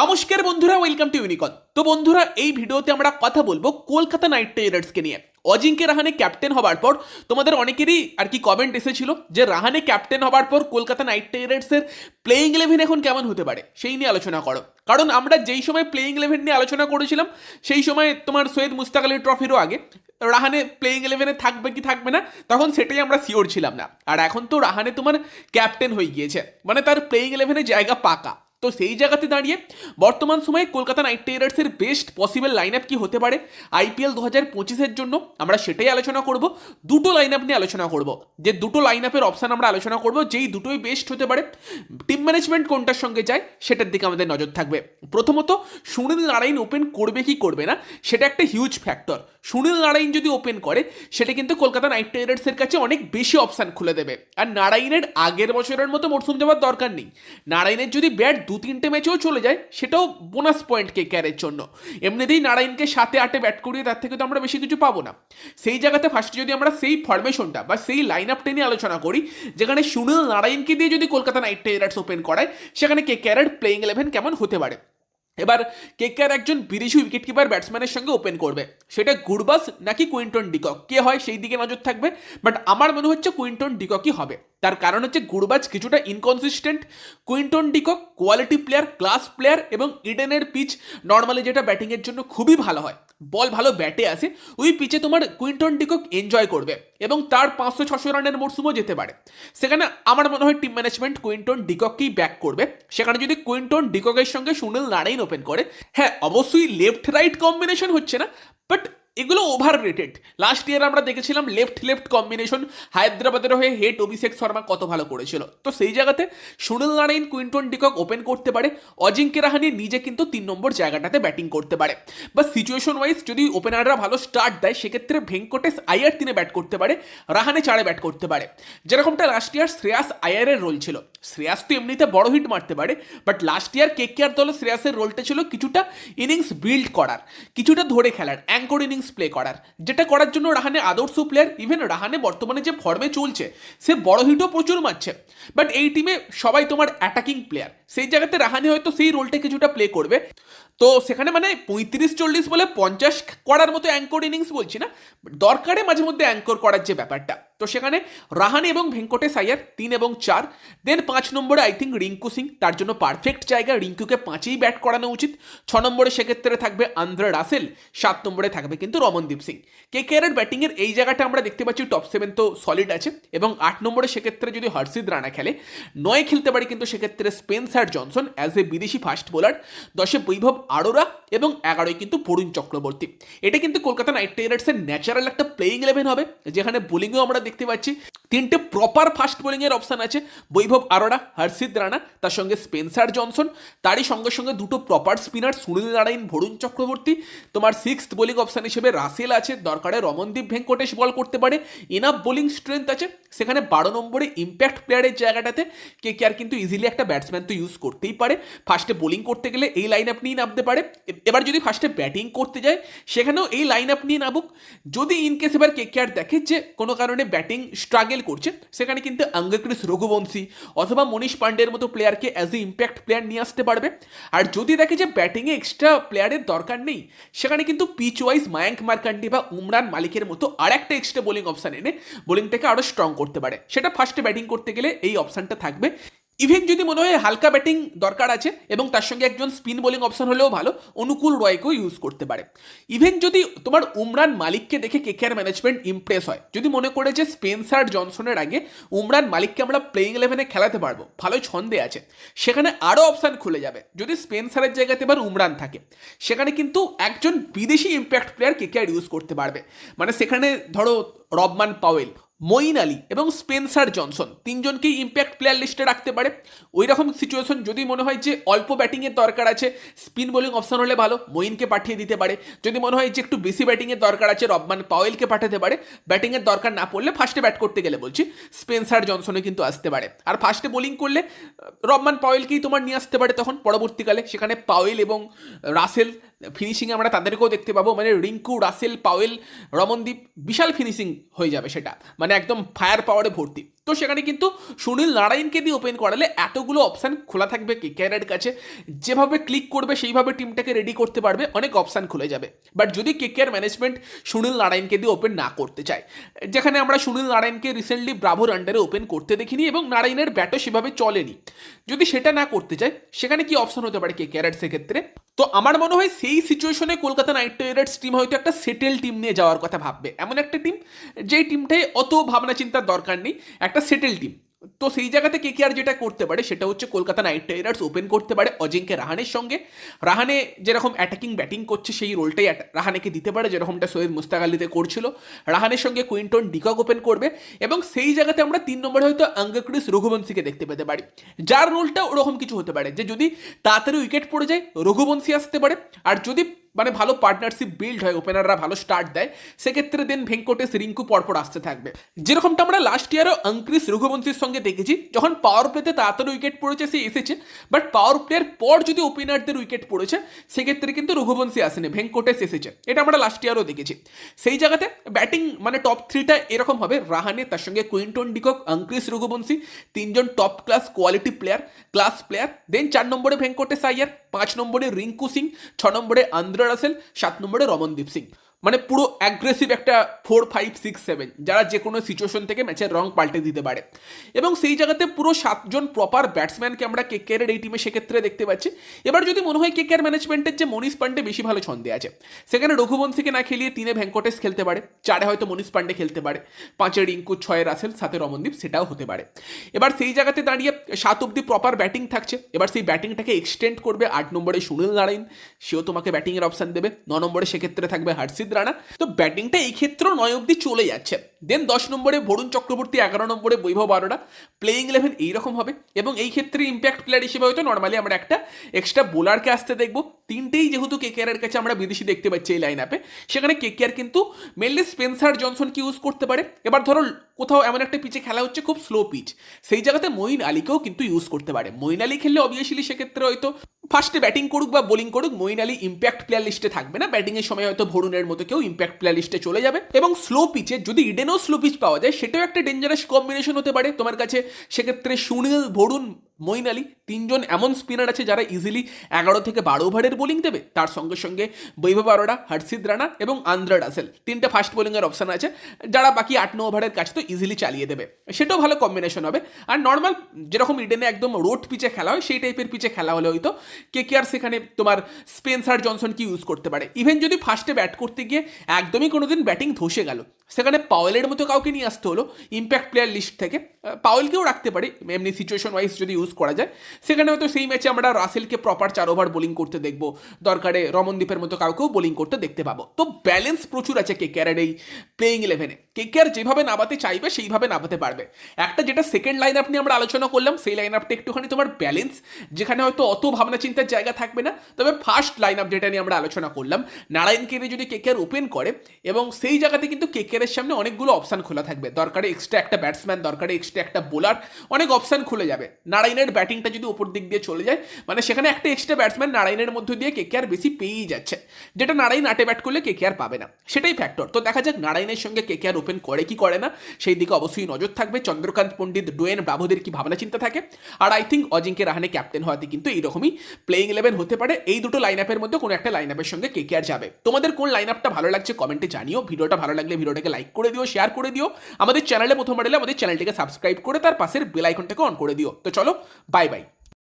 নমস্কার বন্ধুরা welcome to ইউনিকন তো বন্ধুরা, এই ভিডিওতে আমরা কথা বলব কলকাতা নাইট রাইডার্সকে নিয়ে। অজিঙ্কে রাহানে ক্যাপ্টেন হবার পর, তোমাদের অনেকেরই আর কি কমেন্ট এসেছিল যে রাহানে ক্যাপ্টেন হবার পর কলকাতা নাইট রাইডার্সের প্লেইং ইলেভেন এখন কেমন হতে পারে, সেই নিয়ে আলোচনা করো। কারণ আমরা যেই সময় প্লেইং ইলেভেন নিয়ে আলোচনা করেছিলাম, সেই সময় তোমার সৈয়দ মুস্তাক আলী ট্রফিরও আগে। রাহানে প্লেইং ইলেভেনে থাকবে কি থাকবে না, তখন সেটাই আমরা শিওর ছিলাম না। আর এখন তো রাহানে তোমার ক্যাপ্টেন হয়ে গিয়েছে। মানে তার প্লেইং ইলেভেনে জায়গা পাকা। তো সেই জায়গাতে দাঁড়িয়ে বর্তমান সময়ে কলকাতা নাইট রাইডার্সের বেস্ট পসিবল লাইন আপ কী হতে পারে? আইপিএল দু হাজার পঁচিশের জন্য আমরা সেটাই আলোচনা করব। দুটো লাইন আপ নিয়ে আলোচনা করব। যে দুটো লাইন আপের অপশান আমরা আলোচনা করব, যেই দুটোই বেস্ট হতে পারে টিম ম্যানেজমেন্ট কোনটার সঙ্গে যায়, সেটার দিকে আমাদের নজর থাকবে। প্রথমত, সুনীল নারায়ণ ওপেন করবে কি করবে না, সেটা একটা হিউজ ফ্যাক্টর সুনীল নারায়ণ যদি ওপেন করে, সেটা কিন্তু কলকাতা নাইট রাইডার্সের কাছে অনেক বেশি অপশান খুলে দেবে। আর নারায়ণের আগের বছরের মতো মরসুম যাওয়ার দরকার নেই। নারায়ণের যদি ব্যাট দু তিনটে ম্যাচেও চলে যায়, সেটাও বোনাস পয়েন্ট কে ক্যারের জন্য। এমনিতেই নারায়ণকে সাথে আটে ব্যাট করিয়ে তার থেকে তো আমরা বেশি কিছু পাবো না। সেই জায়গাতে ফার্স্টে যদি আমরা সেই ফরমেশনটা বা সেই লাইন আপটা নিয়ে আলোচনা করি, যেখানে সুনীল নারায়ণকে দিয়ে যদি কলকাতা নাইট রাইডার্স ওপেন করায়, সেখানে কে ক্যারের প্লেইং ইলেভেন কেমন হতে পারে? এবার কেকেআর একজন বিদেশি উইকেট কিপার ব্যাটসম্যানের সঙ্গে ওপেন করবে, সেটা গুরবাস নাকি কুইন্টন ডিকক? কে হয়? সেই দিকে নজর থাকবে বাট আমার মনে হচ্ছে কুইন্টন ডিককই হবে। তার কারণ হচ্ছে গুরবাজ কিছুটা inconsistent Quinton de Kock quality player class player এবং ইডেনের পিচ নর্মালি যেটা ব্যাটিংয়ের জন্য খুবই ভালো হয়। বল ভালো ব্যাটে আসে, ওই পিচে তোমার কুইন্টন ডিকক এনজয় করবে এবং তার পাঁচশো ছশো রানের মরসুমও যেতে পারে। সেখানে আমার মনে হয় টিম ম্যানেজমেন্ট কুইন্টন ডিকককেই ব্যাক করবে। সেখানে যদি কুইন্টন ডিককের সঙ্গে সুনীল নারায়ণ ওপেন করে হ্যাঁ অবশ্যই লেফট রাইট কম্বিনেশন হচ্ছে না বাট এগুলো ওভার রেটেড লাস্ট ইয়ার আমরা দেখেছিলাম লেফট লেফট কম্বিনেশন হায়দ্রাবাদের হয়ে হেড অভিষেক শর্মা কত ভালো করেছিল। তো সেই জায়গাতে Sunil Narine, Quinton de Kock open করতে পারে, অজিঙ্ক্য রাহানি নিজে কিন্তু তিন নম্বর জায়গাটাতে ব্যাটিং করতে পারে। বা সিচুয়েশন ওয়াইজ যদি ওপেনাররা ভালো স্টার্ট দেয়, সেক্ষেত্রে ভেঙ্কটেশ আয়ার তিনে ব্যাট করতে পারে, রাহানে চারে ব্যাট করতে পারে। যেরকমটা লাস্ট ইয়ার শ্রেয়াস আয়ারের রোল ছিল। শ্রেয়াস তো এমনিতে বড় হিট মারতে পারে বাট লাস্ট ইয়ার কে কে দলে শ্রেয়াসের রোলটা ছিল কিছুটা ইনিংস বিল্ড করার, কিছুটা ধরে খেলার অ্যাঙ্কর ইনিংস প্লে করার। যেটা করার জন্য রাহানে আদর্শ প্লেয়ার ইভেন রাহানে বর্তমানে যে ফর্মে চলছে, সে বড় হিটও প্রচুর মারছে। বাট এই টিমে সবাই তোমার অ্যাটাকিং প্লেয়ার সেই জায়গাতে রাহানে হয়তো সেই রোলটা কিছুটা প্লে করবে। তো সেখানে মানে পঁয়ত্রিশ, চল্লিশ বলে পঞ্চাশ করার মতো অ্যাঙ্কর ইনিংস বলছি না, দরকারে মাঝে মধ্যে অ্যাঙ্কর করার যে ব্যাপারটা। তো সেখানে রাহানে এবং ভেঙ্কটেশ আয়ার তিন এবং চার দেন পাঁচ নম্বরে আই থিঙ্ক রিঙ্কু সিং, তার জন্য পারফেক্ট জায়গা। রিঙ্কুকে পাঁচেই ব্যাট করানো উচিত। ছ নম্বরে সেক্ষেত্রে থাকবে আন্দ্রা রাসেল, সাত নম্বরে থাকবে কিন্তু রমনদীপ সিং। কে কে আর ব্যাটিংয়ের এই জায়গাটা আমরা দেখতে পাচ্ছি টপ সেভেন তো সলিড আছে। এবং আট নম্বরে সেক্ষেত্রে যদি হর্ষিদ রানা খেলে, নয় খেলতে পারে কিন্তু সেক্ষেত্রে স্পেন্সার জনসন অ্যাজ এ বিদেশি ফাস্ট বোলার দশে বৈভব আরোরা এবং এগারোয় কিন্তু বরুণ চক্রবর্তী। এটা কিন্তু কলকাতা নাইট রাইডার্সের ন্যাচারাল একটা প্লেইং ইলেভেন হবে, যেখানে বোলিংও আমরা দেখতে পাচ্ছি। তিনটে প্রপার ফাস্ট বোলিংয়ের অপশান আছে, বৈভব আরোরা হর্ষিদ রানা, তার সঙ্গে স্পেন্সার জনসন তারই সঙ্গে সঙ্গে দুটো proper spinner Sunil Narine, Varun Chakravarthy. তোমার সিক্সথ বোলিং অপশান হিসেবে রাসেল আছে, দরকারে রমনদীপ ভেঙ্কটেশ বল করতে পারে। এনাফ বোলিং স্ট্রেংথ আছে, সেখানে বারো নম্বরে ইম্প্যাক্ট প্লেয়ারের জায়গাটাতে কে কে আর কিন্তু ইজিলি একটা ব্যাটসম্যান তো ইউজ করতেই পারে। ফার্স্টে বোলিং করতে গেলে এই লাইন আপ নিয়ে নামতে পারে। এবার যদি ফার্স্টে ব্যাটিং করতে যায়, সেখানেও এই লাইন আপ নিয়ে নামুক। যদি ইন কেস এবার কে কে আর দেখে যে কোনো কারণে ব্যাটিং স্ট্রাগেল করছে, সেখানে কিন্তু অঙ্গক্রিস রঘুবংশী অথবা মনীষ পান্ডের মতো প্লেয়ারকে অ্যাজ এ ইম্প্যাক্ট প্লেয়ার নিয়ে আসতে পারবে। আর যদি দেখে যে ব্যাটিংয়ে এক্সট্রা প্লেয়ারের দরকার নেই, সেখানে কিন্তু পিচ ওয়াইজ মায়াঙ্ক মার্কান্ডি বা উমরান মালিকের মতো আর একটা এক্সট্রা বোলিং অপশান এনে বোলিংটাকে আরও স্ট্রং করতে পারে। সেটা ফার্স্টে ব্যাটিং করতে গেলে এই অপশানটা থাকবে। ইভেন যদি মনে হয় হালকা ব্যাটিং দরকার আছে এবং তার সঙ্গে একজন স্পিন বোলিং অপশন হলেও ভালো, অনুকূল রয়কেও ইউজ করতে পারে। ইভেন যদি তোমার উমরান মালিককে দেখে কে কেকেআর ম্যানেজমেন্ট ইমপ্রেস হয়, যদি মনে করে যে স্পেন্সার জনসনের আগে উমরান মালিককে আমরা প্লেইং ইলেভেনে খেলাতে পারব ভালো ছন্দে আছে। সেখানে আরও অপশান খুলে যাবে, যদি স্পেন্সারের জায়গাতে এবার উমরান থাকে। সেখানে কিন্তু একজন বিদেশি ইম্প্যাক্ট প্লেয়ার কে কেকেআর ইউজ করতে পারবে। মানে সেখানে ধরো রবমান পাওয়েল মঈন আলী এবং স্পেন্সার জনসন, তিনজনকেই ইম্প্যাক্ট প্লেয়ার লিস্টে রাখতে পারে। ওই রকম সিচুয়েশন যদি মনে হয় যে অল্প ব্যাটিংয়ের দরকার আছে স্পিন বোলিং অপশন হলে ভালো, মঈনকে পাঠিয়ে দিতে পারে। যদি মনে হয় যে একটু বেশি ব্যাটিংয়ের দরকার আছে, রবমান পাওয়েলকে পাঠাতে পারে। ব্যাটিংয়ের দরকার না পড়লে ফার্স্টে ব্যাট করতে গেলে বলছি, স্পেন্সার জনসনে কিন্তু আসতে পারে। আর ফার্স্টে বোলিং করলে, রবমান পাওয়েলকেই তোমার নিয়ে আসতে পারে তখন, পরবর্তীকালে। সেখানে পাওয়েল এবং রাসেল ফিনিশিংয়ে আমরা তাদেরকেও দেখতে পাবো। মানে রিঙ্কু, রাসেল, পাওয়েল, রমনদীপ, বিশাল ফিনিশিং হয়ে যাবে সেটা। মানে একদম ফায়ার পাওয়ারে ভর্তি। তো সেখানে কিন্তু সুনীল নারায়ণকে দিয়ে ওপেন করালে এতগুলো অপশান খোলা থাকবে কেকেআরের কাছে। যেভাবে ক্লিক করবে, সেইভাবে টিমটাকে রেডি করতে পারবে, অনেক অপশান খুলে যাবে। বাট যদি কেকেআর ম্যানেজমেন্ট সুনীল নারায়ণকে দিয়ে ওপেন না করতে চায়, যেখানে আমরা সুনীল নারায়ণকে রিসেন্টলি ব্রাভোর আন্ডারে ওপেন করতে দেখিনি এবং নারায়ণের ব্যাটও সেভাবে চলেনি। যদি সেটা না করতে চায়, সেখানে কি অপশন হতে পারে কেকেআরের সেক্ষেত্রে? তো আমার মনে হয় সেই সিচুয়েশনে কলকাতা নাইট রাইডার্স টিম হয়তো একটা সেটেল টিম নিয়ে যাওয়ার কথা ভাববে। এমন একটা টিম যেই টিমটায় অত ভাবনা চিন্তার দরকার নেই। একটা সেটেল টিম তো সেই জায়গাতে কে কে আর যেটা করতে পারে সেটা হচ্ছে কলকাতা নাইট রাইডার্স ওপেন করতে পারে অজিঙ্কে রাহানের সঙ্গে। রাহানে যেরকম অ্যাটাকিং ব্যাটিং করছে সেই রোলটাই রাহানেকে দিতে পারে, যেরকমটা সৈয়দ মুস্তাক আলীতে করছিল। রাহানের সঙ্গে কুইন্টন ডিকক ওপেন করবে এবং সেই জায়গাতে আমরা তিন নম্বরে হয়তো আঙ্গক্রিস রঘুবংশীকে দেখতে পেতে পারি। যার রোলটা ওরকম কিছু হতে পারে যে যদি তাড়াতাড়ি উইকেট পড়ে যায় রঘুবংশী আসতে পারে। আর যদি মানে ভালো পার্টনারশিপ বিল্ড হয় ওপেনাররা ভালো স্টার্ট দেয়, সেক্ষেত্রে দেন ভেঙ্কটেশ রিঙ্কু পরপর আসতে থাকবে। যেরকমটা আমরা লাস্ট ইয়ারও অঙ্ক্রিস রঘুবংশীর সঙ্গে দেখেছি, যখন পাওয়ার প্লেতে তাড়াতাড়ি উইকেট পড়েছে, সে এসেছে বাট পাওয়ার প্লেয়ার পর যদি ওপেনারদের উইকেট পড়েছে, সেক্ষেত্রে কিন্তু রঘুবংশী আসেনি, ভেঙ্কটেশ এসেছে। এটা আমরা লাস্ট ইয়ারও দেখেছি। সেই জায়গাতে ব্যাটিং মানে টপ থ্রিটা এরকম হবে, রাহানে, তার সঙ্গে কুইন্টন ডিকক অঙ্ক্রিস রঘুবংশী, তিনজন top class quality player class player then চার নম্বরে ভেঙ্কটেশ আয়ার পাঁচ নম্বরে রিঙ্কু সিং ছ নম্বরে আন্দ্রা রাসেল সাত নম্বরে রমনদীপ সিং। মানে পুরো অ্যাগ্রেসিভ একটা ফোর ফাইভ সিক্স সেভেন যারা যে কোনো সিচুয়েশন থেকে ম্যাচের রং পাল্টে দিতে পারে। এবং সেই জায়গাতে পুরো সাতজন প্রপার ব্যাটসম্যানকে আমরা কেকেআরের এই টিমে সেক্ষেত্রে দেখতে পাচ্ছি। এবার যদি মনে হয় কেকেআর ম্যানেজমেন্টের যে মনীষ পান্ডে বেশি ভালো ছন্দে আছে। সেখানে রঘুবংশীকে না খেলিয়ে তিনে ভেঙ্কটেশ খেলতে পারে। চারে হয়তো মনীষ পান্ডে খেলতে পারে। পাঁচে রিঙ্কু, ছয়ে রাসেল সাথে রমনদীপ, সেটাও হতে পারে। এবার সেই জায়গাতে দাঁড়িয়ে সাত অব্দি প্রপার ব্যাটিং থাকছে। এবার সেই ব্যাটিংটাকে এক্সটেন্ড করবে আট নম্বরে সুনীল নারায়ণ। সেও তোমাকে ব্যাটিংয়ের অপশান দেবে। ন নম্বরে সেক্ষেত্রে থাকবে হর্ষিত রানা। তো ব্যাটিংটা এই ক্ষেত্রেও নয় অব্দি চলে যাচ্ছে। দেন দশ নম্বরে ভরুণ চক্রবর্তী, এগারো নম্বরে বৈভব আরোরা। প্লেইং ইলেভেন এইরকম হবে এবং এই ক্ষেত্রে ইম্প্যাক্ট প্লেয়ার হিসেবে হয়তো নর্মালি আমরা একটা এক্সট্রা বোলারকে আসতে দেখব। তিনটেই যেহেতু কে কেকেআরের কাছে আমরা বিদেশি দেখতে পাচ্ছি এই লাইন আপে সেখানে কে কেকেআর কিন্তু মেনলি স্পেন্সার জনসনকে ইউজ করতে পারে। এবার ধরো কোথাও এমন একটা পিচে খেলা হচ্ছে খুব স্লো পিচ সেই জায়গাতে মঈন আলীকেও কিন্তু ইউজ করতে পারে। মঈন আলী খেললে অবভিয়াসলি সেক্ষেত্রে হয়তো ফার্স্টে ব্যাটিং করুক বা বোলিং করুক, মঈন আলী ইম্প্যাক্ট প্লেয়ার লিস্টে থাকবে না। ব্যাটিংয়ের সময় হয়তো ভরুণের মতো কেউ ইম্প্যাক্ট প্লেয়ার লিস্টে চলে যাবে। এবং স্লো পিচে যদি ইডেনও স্লো পিচ পাওয়া যায়, সেটাও একটা ডেঞ্জারাস কম্বিনেশন হতে পারে। তোমার কাছে সেক্ষেত্রে সুনীল ভরুণ মঈন আলী তিনজন এমন স্পিনার আছে যারা ইজিলি এগারো থেকে বারো ওভারের বোলিং দেবে। তার সঙ্গে সঙ্গে বৈভব আরোরা হর্ষিত রানা এবং আন্দ্রা ডাসেল তিনটে ফাস্ট বোলিংয়ের অপশন আছে। যারা বাকি আট, ন ওভারের কাছে তো ইজিলি চালিয়ে দেবে। সেটাও ভালো কম্বিনেশন হবে। আর নর্মাল যেরকম ইডেনে একদম রোড পিচে খেলা হয়, সেই টাইপের পিচে খেলা হলে হয়তো কে কে আর সেখানে তোমার স্পেন্সার জনসনকে ইউজ করতে পারে। ইভেন যদি ফার্স্টে ব্যাট করতে গিয়ে একদমই কোনোদিন ব্যাটিং ধসে গেল, সেখানে পাওয়েলের মতো কাউকে নিয়ে আসতে হলো ইম্প্যাক্ট প্লেয়ার লিস্ট থেকে। পাওয়েলকেও রাখতে পারি, এমনি সিচুয়েশন ওয়াইজ যদি ইউজ করা যায়। সেখানে হয়তো সেই ম্যাচে আমরা রাসেলকে প্রপার চার ওভার বোলিং করতে দেখব। দরকারে রমনদীপের মতো কাউকেও বোলিং করতে দেখতে পাবো। তো ব্যালেন্স প্রচুর আছে কে কেয়ারের এই প্লেইং ইলেভেনে কে কেয়ার যেভাবে নামাতে চাইবে, সেইভাবে নামাতে পারবে। একটা যেটা সেকেন্ড লাইন আপ নিয়ে আমরা আলোচনা করলাম, সেই লাইন আপটা একটুখানি তোমার ব্যালেন্স যেখানে হয়তো অত ভাবনা চিন্তার জায়গা থাকবে না। তবে ফার্স্ট লাইন আপ যেটা নিয়ে আমরা আলোচনা করলাম নারায়ণকে নিয়ে যদি কেকেআর ওপেন করে, এবং সেই জায়গাতে কিন্তু কেকেআরের সামনে অনেকগুলো অপশান খোলা থাকবে। দরকারে এক্সট্রা একটা ব্যাটসম্যান দরকারে এক্সট্রা একটা বোলার অনেক অপশান খুলে যাবে। নারায়ণের ব্যাটিংটা যদি উপর দিক দিয়ে চলে যায় মানে সেখানে একটা এক্সট্রা ব্যাটসম্যান নারায়ণের মধ্যে দিয়ে কেকেআর বেশি পেয়েই যাচ্ছে। যেটা নারায়ণ আটে ব্যাট করলে কেকেআর পাবে না। সেটাই ফ্যাক্টর তো দেখা যাক নারায়ণের সঙ্গে কেকেআর ওপেন করে কি করে না। সেই দিকে অবশ্যই নজর থাকবে। চন্দ্রকান্ত পণ্ডিত, ডোয়েন ব্রাভোদের কি ভাবনা চিন্তা থাকে? আর I think Ajinkya Rahane captain হওয়াতে কিন্তু এইরকমই প্লেইং ইলেভেন হতে পারে। এই দুটো লাইন আপের মধ্যে কোনো একটা লাইন আপের সঙ্গে কে কে কেকেআর যাবে। তোমাদের কোন লাইন আপটা ভালো লাগছে কমেন্টে জানিও। ভিডিওটা ভালো লাগলে ভিডিওটাকে লাইক করে দিও শেয়ার করে দিও। আমাদের চ্যানেলে প্রথম এলে আমাদের চ্যানেলটিকে সাবস্ক্রাইব করে তার পাশের বেল আইকনটাকে অন করে দিও। তো চলো বাই বাই